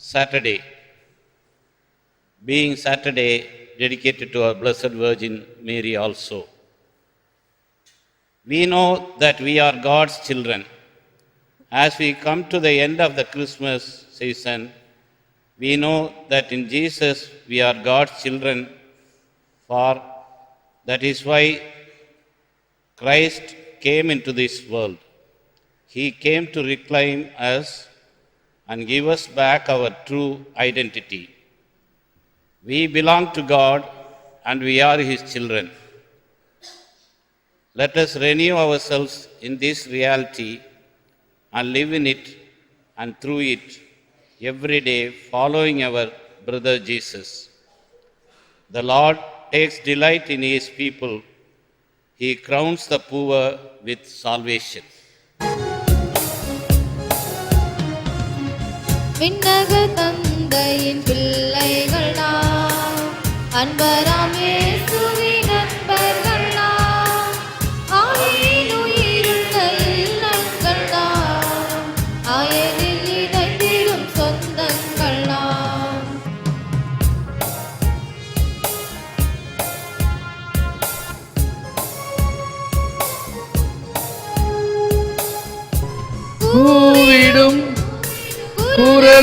Saturday, being Saturday dedicated to our Blessed Virgin Mary also. We know that we are God's children. As we come to the end of the Christmas season, we know that in Jesus we are God's children, for that is why Christ came into this world. He came to reclaim us and give us back our true identity. We belong to God and we are His children. Let us renew ourselves in this reality and live in it and through it every day, following our brother Jesus. The Lord takes delight in His people. He crowns the poor with salvation. விண்ணக தந்தையின் பிள்ளைகள் நாம் அன்பராம்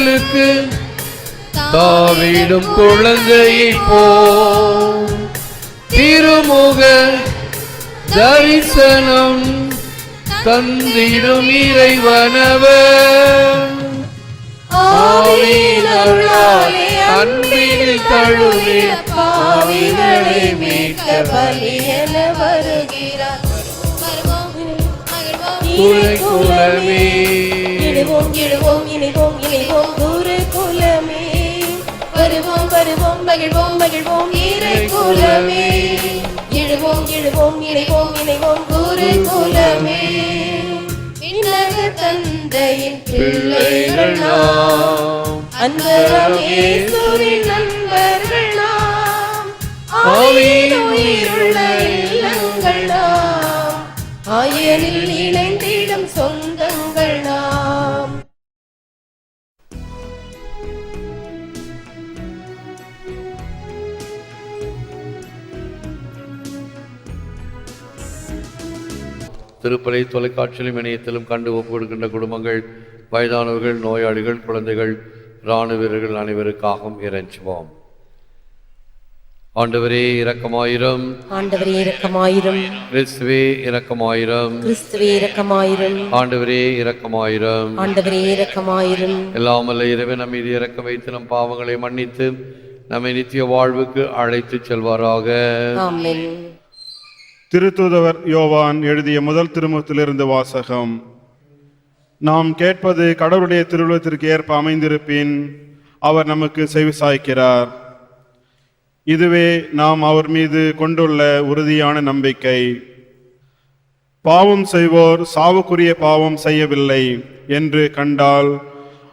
குரலுக்கு தாவிடும் குழந்தையை போ. திருமுக தரிசனம் தந்திடும் இறைவனவர் அன்பில் தழுவிய பாவிகளை மீட்க பலியென வருகிறார். குலை குலமே இடுவோம் இடுவோம் இணைவோம் இணைவோம். குரு குலமே. வருவோம் வருவோம் மகிழ்வோம் மகிழ்வோம். ஈரை குலமே. இடுவோம் இடுவோம் இணைவோம் இணைவோம். குரு குலமே. தந்தையின் பிள்ளைகள் அன்பரம் இயேசுவின் நண்பர்கள் ஆயனில் இணைந்திடும் சொந்தங்கள் திருப்பலை தொலைக்காட்சியிலும் இணையத்திலும் கண்டு ஒப்பு கொடுக்கின்ற குடும்பங்கள் வயதானவர்கள் நோயாளிகள் குழந்தைகள் இராணுவ வீரர்கள் அனைவருக்காகவும் இறைஞ்சுவோம். ஆண்டவரே இரக்கமாயிரம். ஆண்டவரே இரக்கமாயிரும். கிறிஸ்துவே இரக்கமாயிரம். கிறிஸ்துவே இரக்கமாயிரும். ஆண்டவரே இரக்கமாயிரம். ஆண்டவரே இரக்கமாயிரும். எல்லாம் வல்ல இறைவன் நம் மீது இறக்க வைத்து நம் பாவங்களை மன்னித்து நம்மை நித்திய வாழ்வுக்கு அழைத்துச் செல்வாராக. ஆமென். திருத்தூதவர் யோவான் எழுதிய முதல் திருமுகத்திலிருந்து வாசகம். நாம் கேட்பது கடவுளுடைய திருவுளத்திற்கு ஏற்ப அமைந்திருப்பின் அவர் நமக்கு செவிசாய்க்கிறார் இதுவே நாம் அவர் மீது கொண்டுள்ள உறுதியான நம்பிக்கை. பாவம் செய்வோர் சாவுக்குரிய பாவம் செய்யவில்லை என்று கண்டால்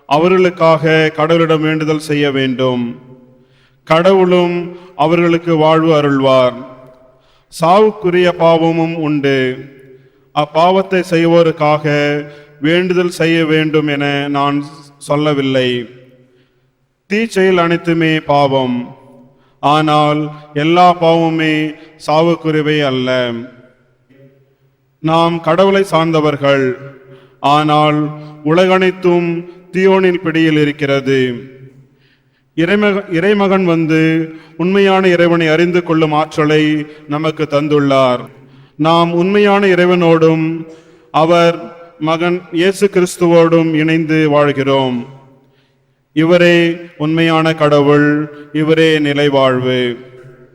அவர்களுக்காக கடவுளிடம் வேண்டுதல் செய்ய வேண்டும். கடவுளும் அவர்களுக்கு வாழ்வு அருள்வார். சாவுக்குரிய பாவமும் உண்டு. அப்பாவத்தை செய்வோருக்காக வேண்டுதல் செய்ய வேண்டும் என நான் சொல்லவில்லை. தீச்செயல் அனைத்துமே பாவம். ஆனால் எல்லா பாவமுமே சாவுக்குரியவை அல்ல. நாம் கடவுளை சார்ந்தவர்கள். ஆனால் உலகனைத்தும் தீயோனின் பிடியில் இருக்கிறது. இறைமக இறைமகன் வந்து உண்மையான இறைவனை அறிந்து கொள்ளும் ஆற்றலை நமக்கு தந்துள்ளார். நாம் உண்மையான இறைவனோடும் அவர் மகன் இயேசு கிறிஸ்துவோடும் இணைந்து வாழ்கிறோம். இவரே உண்மையான கடவுள் இவரே நிலைவாழ்வு.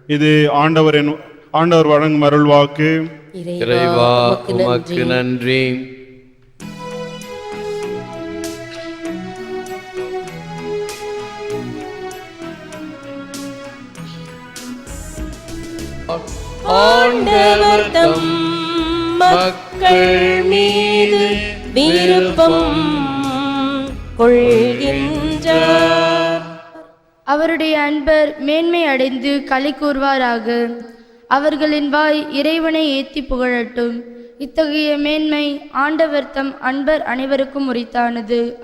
இது ஆண்டவரின் ஆண்டவர் வழங்கும் அருள்வாக்கு. நன்றி. ஆண்டவர் தம் மக்கள் மீது விருப்பம் கொள்கின்றார். அவருடைய அன்பர் மேன்மை அடைந்து களி கூறுவாராக அவர்களின் வாய் இறைவனை ஏத்தி புகழட்டும். இத்தகைய மேன்மை ஆண்டவர் தம் அன்பர் அனைவருக்கும் உரித்தானது.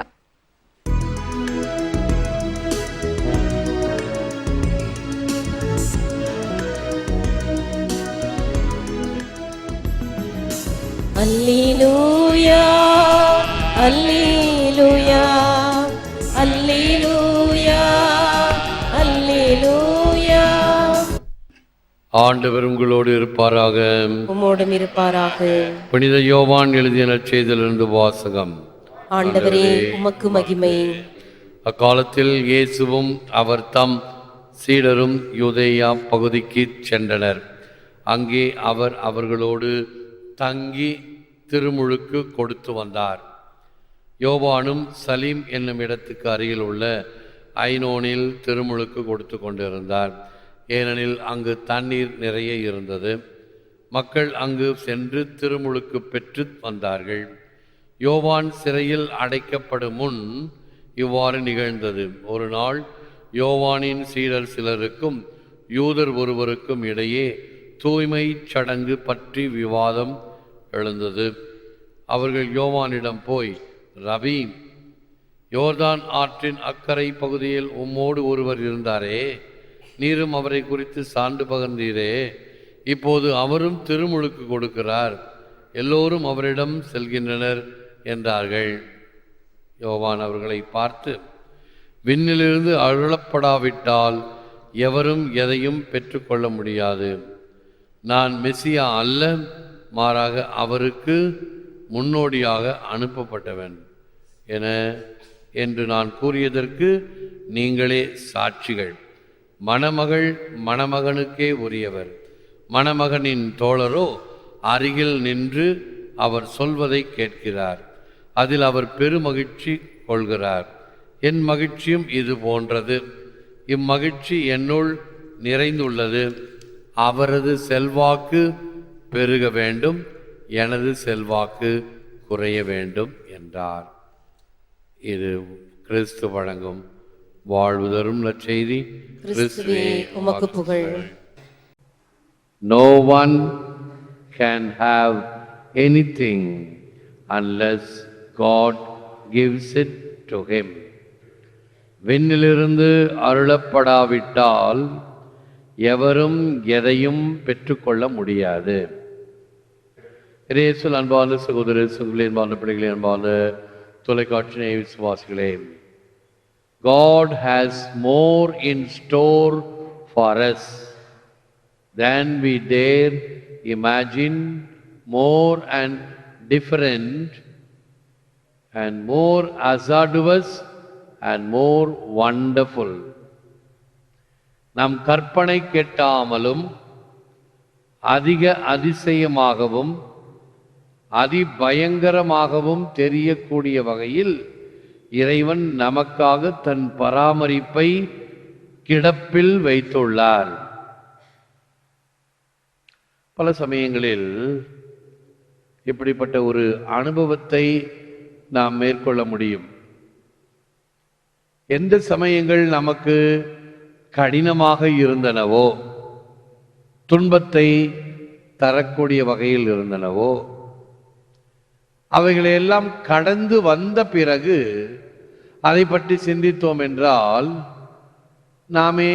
அல்லேலூயா அல்லேலூயா அல்லேலூயா அல்லேலூயா. ஆண்டவர் உங்களோடு இருப்பாராக. உம்மோடும் இருப்பாராக. புனித யோவான் எழுதிய நற்செய்தியிலிருந்து வாசகம். ஆண்டவரே உமக்கு மகிமை. அக்காலத்தில் இயேசுவும் அவர் தம் சீடரும் யூதேயா பகுதிக்கு சென்றனர். அங்கே அவர் அவர்களோடு தங்கி திருமுழுக்கு கொடுத்து வந்தார். யோவானும் சலீம் என்னும் இடத்துக்கு அருகில் உள்ள ஐனோனில் திருமுழுக்கு கொடுத்து கொண்டிருந்தார். ஏனெனில் அங்கு தண்ணீர் நிறைய இருந்தது. மக்கள் அங்கு சென்று திருமுழுக்கு பெற்று வந்தார்கள். யோவான் சிறையில் அடைக்கப்படும் முன் இவ்வாறு நிகழ்ந்தது. ஒரு நாள் யோவானின் சீடர் சிலருக்கும் யூதர் ஒருவருக்கும் இடையே தூய்மை சடங்கு பற்றி விவாதம் எழுந்தது. அவர்கள் யோவானிடம் போய் ரவி யோர்தான் ஆற்றின் அக்கரை பகுதியில் உம்மோடு ஒருவர் இருந்தாரே நீரும் அவரை குறித்து சான்று பகர்ந்தீரே. இப்போது அவரும் திருமுழுக்கு கொடுக்கிறார். எல்லோரும் அவரிடம் செல்கின்றனர் என்றார்கள். யோவான் அவர்களை பார்த்து விண்ணிலிருந்து அருளப்படாவிட்டால் எவரும் எதையும் பெற்றுக்கொள்ள முடியாது. நான் மெசியா அல்ல மாறாக அவருக்கு முன்னோடியாக அனுப்பப்பட்டவன். என என்று நான் கூறியதற்கு நீங்களே சாட்சிகள். மணமகள் மணமகனுக்கே உரியவர். மணமகனின் தோழரோ அருகில் நின்று அவர் சொல்வதை கேட்கிறார். அதில் அவர் பெருமகிழ்ச்சி கொள்கிறார். என் மகிழ்ச்சியும் இது போன்றது. இம்மகிழ்ச்சி என்னுள் நிறைந்துள்ளது. அவரது செல்வாக்கு பெருக வேண்டும் எனது செல்வாக்கு குறைய வேண்டும் என்றார். இது கிறிஸ்து வழங்கும் வாழ்வு தரும் நற்செய்தி புகழ். No one can have anything unless God gives it to him. விண்ணிலிருந்து அருளப்படாவிட்டால் எவரும் எதையும் பெற்றுக்கொள்ள முடியாது ரேசுல் அன்பான சகோதரர் சகோதரி அன்பான பிள்ளைகளே அன்பான தொலைக்காட்சி விசுவாசிகளே God has more in store for us than we dare imagine more and different and more audacious and more wonderful நம் கற்பனை கெட்டாமலும் அதிக அதிசயமாகவும் அதிபயங்கரமாகவும் தெரியக்கூடிய வகையில் இறைவன் நமக்காக தன் பராமரிப்பை கிடப்பில் வைத்துள்ளார். பல சமயங்களில் இப்படிப்பட்ட ஒரு அனுபவத்தை நாம் மேற்கொள்ள முடியும். எந்த சமயங்கள் நமக்கு கடினமாக இருந்தனவோ துன்பத்தை தரக்கூடிய வகையில் இருந்தனவோ அவைகளையெல்லாம் கடந்து வந்த பிறகு அதை பற்றி சிந்தித்தோம் என்றால் நாமே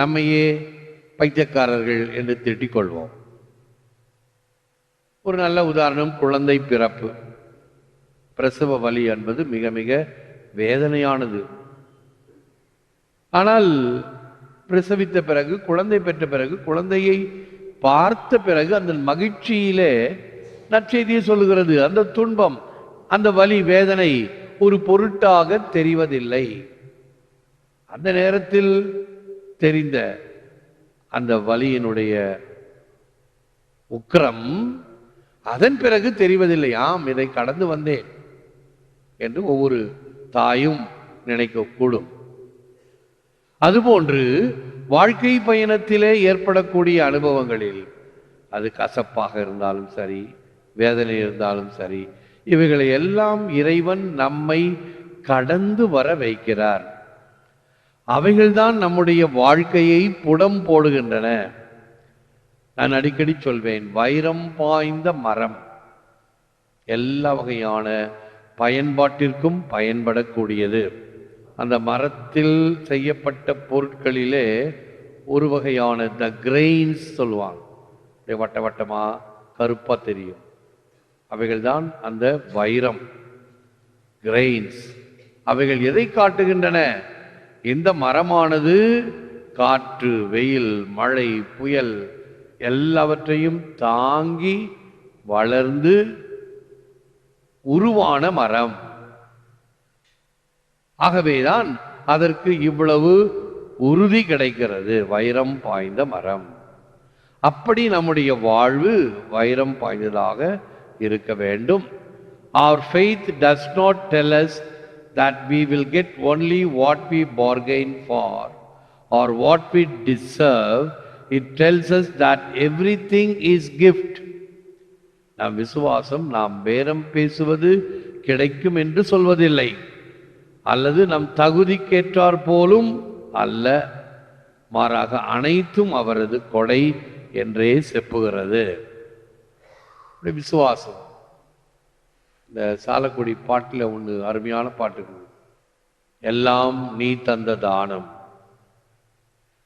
நம்மையே பைத்தியக்காரர்கள் என்று திட்டிக் கொள்வோம் ஒரு நல்ல உதாரணம் குழந்தை பிறப்பு. பிரசவ வலி என்பது மிக மிக வேதனையானது. ஆனால் பிரசவித்த பிறகு குழந்தை பெற்ற பிறகு குழந்தையை பார்த்த பிறகு அந்த மகிழ்ச்சியிலே நற்செய்தியை சொல்லுகிறது. அந்த துன்பம் அந்த வலி வேதனை ஒரு பொருட்டாக தெரிவதில்லை. அந்த நேரத்தில் தெரிந்த அந்த வலியினுடைய உக்கிரம் அதன் பிறகு தெரிவதில்லை. ஆம் இதை கடந்து வந்தேன் என்று ஒவ்வொரு தாயும் நினைக்கக்கூடும். அதுபோன்று வாழ்க்கை பயணத்திலே ஏற்படக்கூடிய அனுபவங்களில் அது கசப்பாக இருந்தாலும் சரி வேதனை இருந்தாலும் சரி இவைகளை எல்லாம் இறைவன் நம்மை கடந்து வர வைக்கிறார். அவைகள்தான் நம்முடைய வாழ்க்கையை புடம் போடுகின்றன. நான் அடிக்கடி சொல்வேன் வைரம் பாய்ந்த மரம். எல்லா வகையான பயன்பாட்டிற்கும் பயன்படக்கூடியது. அந்த மரத்தில் செய்யப்பட்ட பொருட்களிலே ஒரு வகையான த கிரெயின்ஸ் சொல்லுவாங்க. வட்ட வட்டமாக கருப்பாக தெரியும். அவைகள் தான் அந்த வைரம் கிரெயின்ஸ் அவைகள் எதை காட்டுகின்றன? இந்த மரமானது காற்று வெயில் மழை புயல் எல்லாவற்றையும் தாங்கி வளர்ந்து உருவான மரம். ஆகவேதான் அதற்கு இவ்வளவு உறுதி கிடைக்கிறது வைரம் பாய்ந்த மரம் அப்படி நம்முடைய வாழ்வு வைரம் பாய்ந்ததாக இருக்க வேண்டும் or faith does not tell us that we will get only what we bargain for or what we deserve it tells us that everything is gift நம் விசுவாசம் நாம் பேரம் பேசுவது கிடைக்கும் என்று சொல்வதில்லை அல்லது நம் தகுதிக்கேற்றார் போலும் அல்ல. மாறாக அனைத்தும் அவரது கொடை என்றே செப்புகிறது. விசுவாசம். இந்த சாலக்குடி பாட்டில் ஒன்று அருமையான பாட்டு எல்லாம் நீ தந்த தானம்.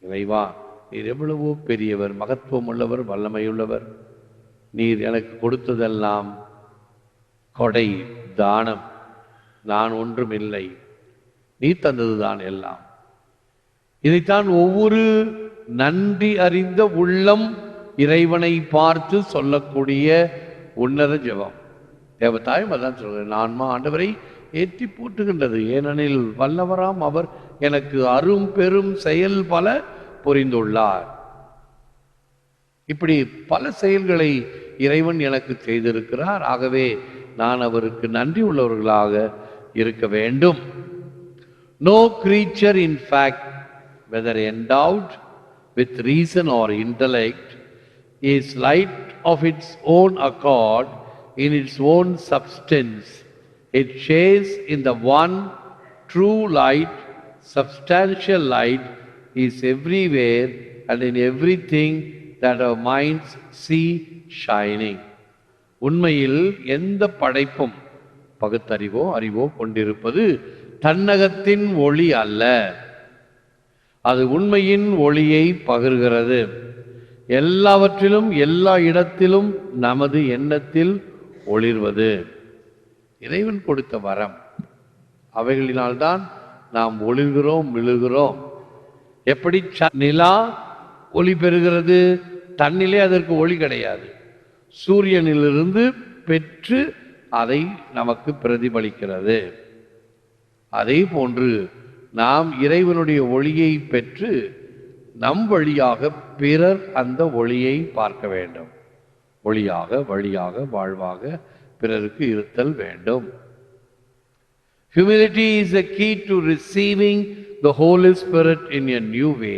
இறைவா நீர் எவ்வளவோ பெரியவர் மகத்துவம் உள்ளவர் வல்லமையுள்ளவர். நீர் எனக்கு கொடுத்ததெல்லாம் கொடை தானம். நான் ஒன்றும் இல்லை நீ தந்ததுதான் எல்லாம். இதைத்தான் ஒவ்வொரு நன்றி அறிந்த உள்ளம் இறைவனை பார்த்து சொல்லக்கூடிய உன்னத ஜெபம். தேவத்தாயும் அதான் சொல்கிறேன் ஆன்மா ஆண்டவரை ஏற்றி போட்டுகின்றது. ஏனெனில் வல்லவராம் அவர் எனக்கு அரும் பெரும் செயல் பல புரிந்துள்ளார். இப்படி பல செயல்களை இறைவன் எனக்கு செய்திருக்கிறார். ஆகவே நான் அவருக்கு நன்றி உள்ளவர்களாக இருக்க வேண்டும். No creature, in fact, whether endowed with reason or intellect, is light of its own accord in its own substance. It shares in the one true light, substantial light is everywhere and in everything that our minds see shining. உண்மையில் எந்த படைப்பும் பகுத்தறிவோ அறிவோ கொண்டிருப்பது தன்னகத்தின் ஒளி அல்ல அது உண்மையின் ஒளியை பகிர்கிறது. எல்லாவற்றிலும் எல்லா இடத்திலும் நமது எண்ணத்தில் ஒளிர்வது. இறைவன் கொடுத்த வரம். அவைகளினால்தான் நாம் ஒளிர்கிறோம் விழுகிறோம். எப்படி ச- நிலா ஒளி பெறுகிறது? தன்னிலே அதற்கு ஒளி கிடையாது. சூரியனிலிருந்து பெற்று அதை நமக்கு பிரதிபலிக்கிறது. அதே போன்று நாம் இறைவனுடைய ஒளியை பெற்று நம் வழியாக பிறர் அந்த ஒளியை பார்க்க வேண்டும் ஒளியாக வழியாக வாழ்வாக பிறருக்கு இருத்தல் வேண்டும் humility is a key to receiving the holy spirit in a new way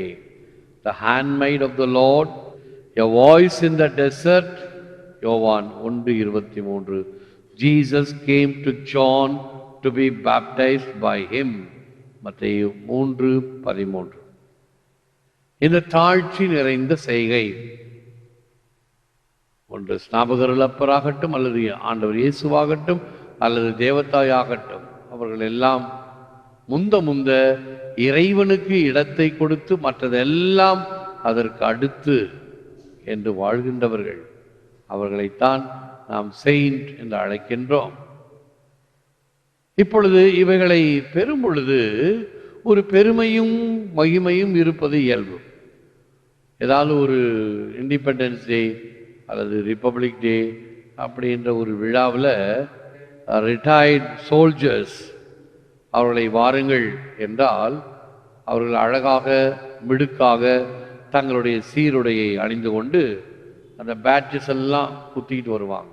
the handmaid of the lord a voice in the desert யோவான் ஒன்று இருபத்தி மூன்று Jesus came to John to be baptised by him மத்தேயு மூன்று பதிமூன்று. இந்த தாழ்ச்சி நிறைந்த செய்கை. ஒன்று ஸ்நாபகர் அப்பராகட்டும் அல்லது ஆண்டவர் இயேசுவாகட்டும் அல்லது தேவத்தாயாகட்டும் அவர்கள் எல்லாம் முந்த முந்த இறைவனுக்கு இடத்தை கொடுத்து மற்றதெல்லாம் அதற்கு அடுத்து என்று வாழ்கின்றவர்கள். அவர்களைத்தான் நாம் செயின்ட் என்று அழைக்கின்றோம். இப்பொழுது இவைகளை பெறும் பொழுது ஒரு பெருமையும் மகிமையும் இருப்பது இயல்பு. ஏதாவது ஒரு இண்டிபெண்டன்ஸ் டே அல்லது ரிப்பப்ளிக் டே அப்படின்ற ஒரு விழாவில் ரிட்டையர்ட் சோல்ஜர்ஸ் அவர்களை வாருங்கள் என்றால் அவர்கள் அழகாக மிடுக்காக தங்களுடைய சீருடையை அணிந்து கொண்டு அந்த பேட்சஸ் எல்லாம் குத்திக்கிட்டு வருவாங்க.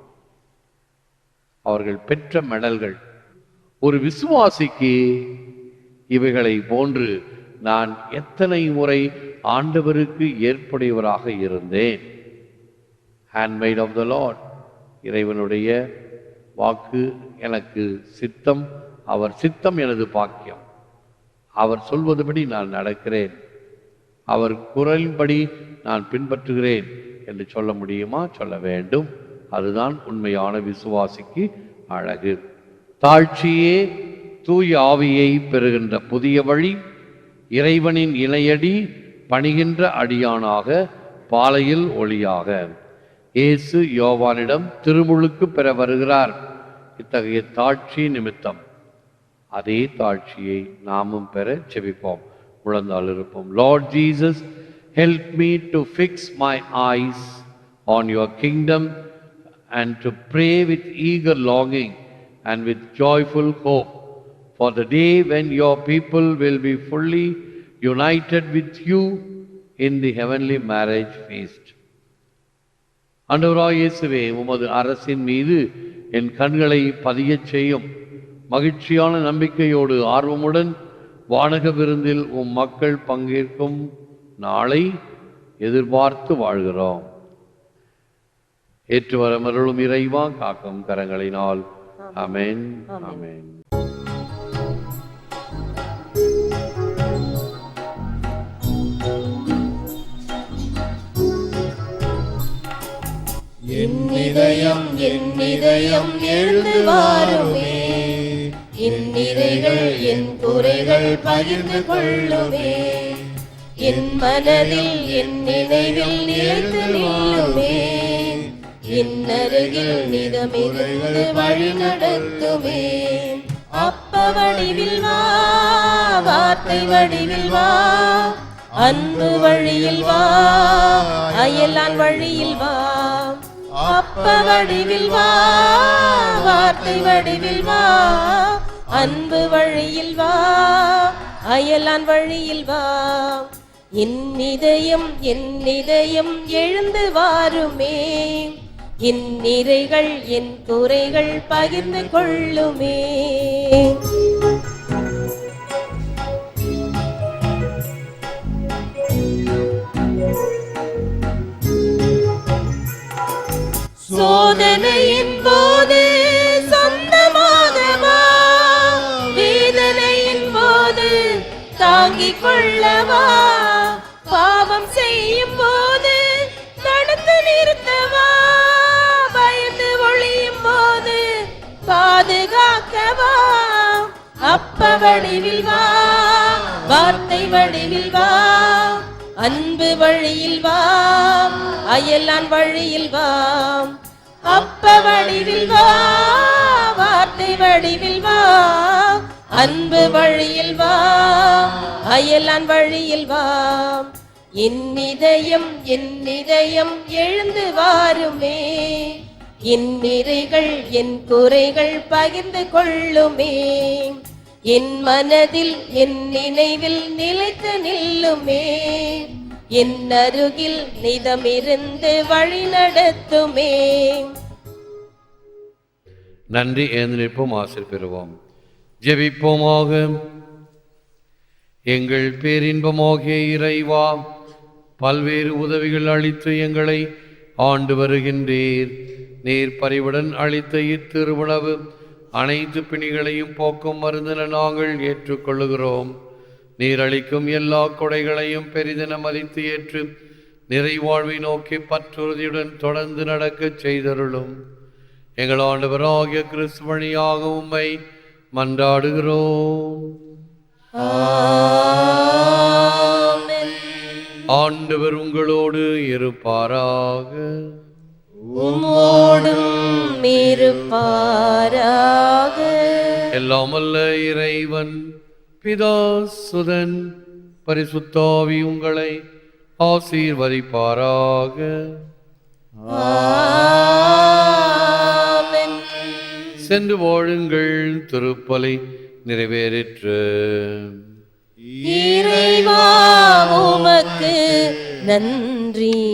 அவர்கள் பெற்ற மெடல்கள் ஒரு விசுவாசிக்கு இவைகளை போன்று நான் எத்தனை முறை ஆண்டவருக்கு ஏற்புடையவராக இருந்தேன். ஹேண்ட்மெய்ட் ஆஃப் த லார்ட் இறைவனுடைய வாக்கு எனக்கு சித்தம் அவர் சித்தம் எனது பாக்கியம். அவர் சொல்வதுபடி நான் நடக்கிறேன். அவர் குரலின்படி நான் பின்பற்றுகிறேன் என்று சொல்ல முடியுமா? சொல்ல வேண்டும். அதுதான் உண்மையான விசுவாசிக்கு அழகு. தாழ்ச்சியே தூய ஆவியை பெறுகின்ற புதிய வழி இறைவனின் இணையடி பணிகின்ற அடியானாக பாலையில் ஒளியாக. இயேசு யோவானிடம் திருமுழுக்கு பெற வருகிறார். இத்தகைய தாட்சி நிமித்தம் அதே தாட்சியை நாமும் பெற செபிப்போம். உழந்தால் இருப்போம். Lord Jesus help me to fix my eyes on your kingdom and to pray with eager longing and with joyful hope. For the day when your people will be fully united with you in the heavenly marriage feast. ஆண்டவராய் இயேசுவே உமது அரசின் மீது என் கண்களை பதியச் செய்யும். மகிழ்ச்சியான நம்பிக்கையோடு ஆர்வமுடன் வானக விருந்தில் உம் மக்கள் பங்கேற்கும் நாளை எதிர்பார்த்து வாழ்கிறோம். ஏற்றுவரமருளும் இறைவா காக்கும் கரங்களினால் அமேன் அமேன் என் இதயம் என் இதயம் எழுந்து வாருமே. என் நிறைகள் என் குறைகள் பகிர்ந்து கொள்ளுமே. என் மனதில் என் நினைவில் நிலைத்து நில்லுமே நிதமிருந்து வழி நடத்துமே. அப்ப வடிவில் வா வார்த்தை வடிவில் வா. அன்பு வழியில் வா அயலான் வழியில் வா. அப்ப வடிவில் வா வார்த்தை வடிவில் வா. அன்பு வழியில் வா அயலான் வழியில் வா. என் இதயம் என் இதயம் எழுந்து வாருமே. இந்நிறைகள் என் குறைகள் பகிர்ந்து கொள்ளுமே. வடிவில் வா வார்த்தை வடிவில் வா அன்பு வழியில் வா அயலான் வழியில் வா. அப்ப வடிவில் வா வார்த்தை வடிவில் வா அன்பு வழியில் வா அயலான் வழியில் வா. என் இதயம் என் இதயம் எழுந்து வாருமே. என் நிறைகள் என் குறைகள் பகிர்ந்து கொள்ளுமே. என் மனதில் என் நினைவில் நிலைத்து நில்லுமே. என் அருகில் நிதமிருந்து வழி நடத்துமே. நன்றி எழுந்திருப்போம் ஆசிர் பெறுவோம். ஜெபிப்போமாக. எங்கள் பேரின்பமாகிய இறைவா பல்வேறு உதவிகள் அளித்து எங்களை ஆண்டு வருகின்றீர். நீர் பரிவுடன் அளித்த இத்திருவுணவு அனைத்து பிணிகளையும் போக்கும் மருந்தென நாங்கள் ஏற்றுக்கொள்ளுகிறோம். நீர் அளிக்கும் எல்லா கொடைகளையும் பெரிதென மதித்து ஏற்று நிறைவாழ்வை நோக்கி பற்றுறுதியுடன் தொடர்ந்து நடக்கச் செய்தருளும். எங்கள் ஆண்டவராகிய கிறிஸ்து வழியாக உம்மை மன்றாடுகிறோம். ஆண்டவர் உங்களோடு இருப்பாராக. உம்மோடும் இருப்பாராக. எல்லாம் அல்ல இறைவன் பிதா சுதன் பரிசுத்தாவி உங்களை ஆசீர்வதிப்பாராக. சென்று வாழுங்கள் திருப்பலை நிறைவேறிற்று. இறைவா உமக்கு நன்றி.